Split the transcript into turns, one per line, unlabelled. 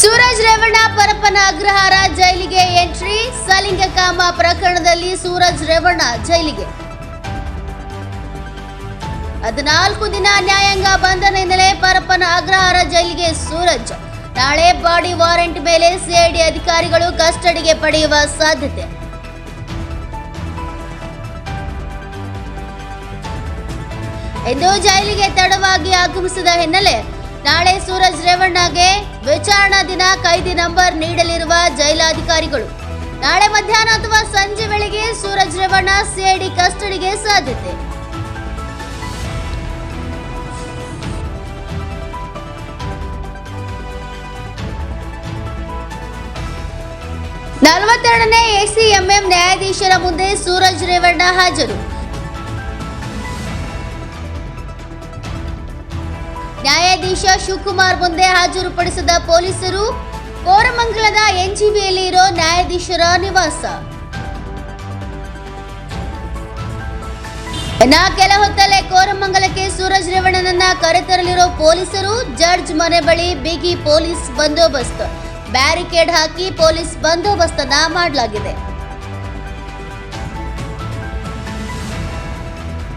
ಸೂರಜ್ ರೇವಣ್ಣ ಪರಪ್ಪನ ಅಗ್ರಹಾರ ಜೈಲಿಗೆ ಎಂಟ್ರಿ. ಸಲಿಂಗಕಾಮ ಪ್ರಕರಣದಲ್ಲಿ ಸೂರಜ್ ರೇವಣ್ಣ ಜೈಲಿಗೆ. ಹದಿನಾಲ್ಕು ದಿನ ನ್ಯಾಯಾಂಗ ಬಂಧನ ಹಿನ್ನೆಲೆ ಪರಪ್ಪನ ಅಗ್ರಹಾರ ಜೈಲಿಗೆ ಸೂರಜ್. ನಾಳೆ ಬಾಡಿ ವಾರೆಂಟ್ ಮೇಲೆ ಸಿಐಡಿ ಅಧಿಕಾರಿಗಳು ಕಸ್ಟಡಿಗೆ ಪಡೆಯುವ ಸಾಧ್ಯತೆ. ಇಂದು ಜೈಲಿಗೆ ತಡವಾಗಿ ಆಗಮಿಸಿದ ಹಿನ್ನೆಲೆ ನಾಳೆ ಸೂರಜ್ ರೇವಣ್ಣಗೆ ವಿಚಾರಣಾ ದಿನ ಕೈದಿ ನಂಬರ್ ನೀಡಲಿರುವ ಜೈಲಾಧಿಕಾರಿಗಳು. ನಾಳೆ ಮಧ್ಯಾಹ್ನ ಅಥವಾ ಸಂಜೆ ವೇಳೆಗೆ ಸೂರಜ್ ರೇವಣ್ಣ ಸಿಐಡಿ ಕಸ್ಟಡಿಗೆ ಸಾಧ್ಯತೆ. ನಲವತ್ತೆರಡನೇ ಎಸಿಎಂಎಂ ನ್ಯಾಯಾಧೀಶರ ಮುಂದೆ ಸೂರಜ್ ರೇವಣ್ಣ ಹಾಜರು. ನ್ಯಾಯಾಧೀಶ ಶಿವಕುಮಾರ್ ಮುಂದೆ ಹಾಜರುಪಡಿಸಿದ ಪೊಲೀಸರು ಕೋರಮಂಗಲದ ಎನ್ಜಿಬಿಯಲ್ಲಿ ಇರೋ ನ್ಯಾಯಾಧೀಶರ ನಿವಾಸ. ಇನ್ನ ಕೆಲ ಹೊತ್ತಲ್ಲೇ ಕೋರಮಂಗಲಕ್ಕೆ ಸೂರಜ್ ರೇವಣ್ಣನನ್ನ ಕರೆತರಲಿರೋ ಪೊಲೀಸರು ಜಡ್ಜ್ ಮನೆ ಬಳಿ ಬಿಗಿ ಪೊಲೀಸ್ ಬಂದೋಬಸ್ತ್. ಬ್ಯಾರಿಕೇಡ್ ಹಾಕಿ ಪೊಲೀಸ್ ಬಂದೋಬಸ್ತನ್ನ ಮಾಡಲಾಗಿದೆ.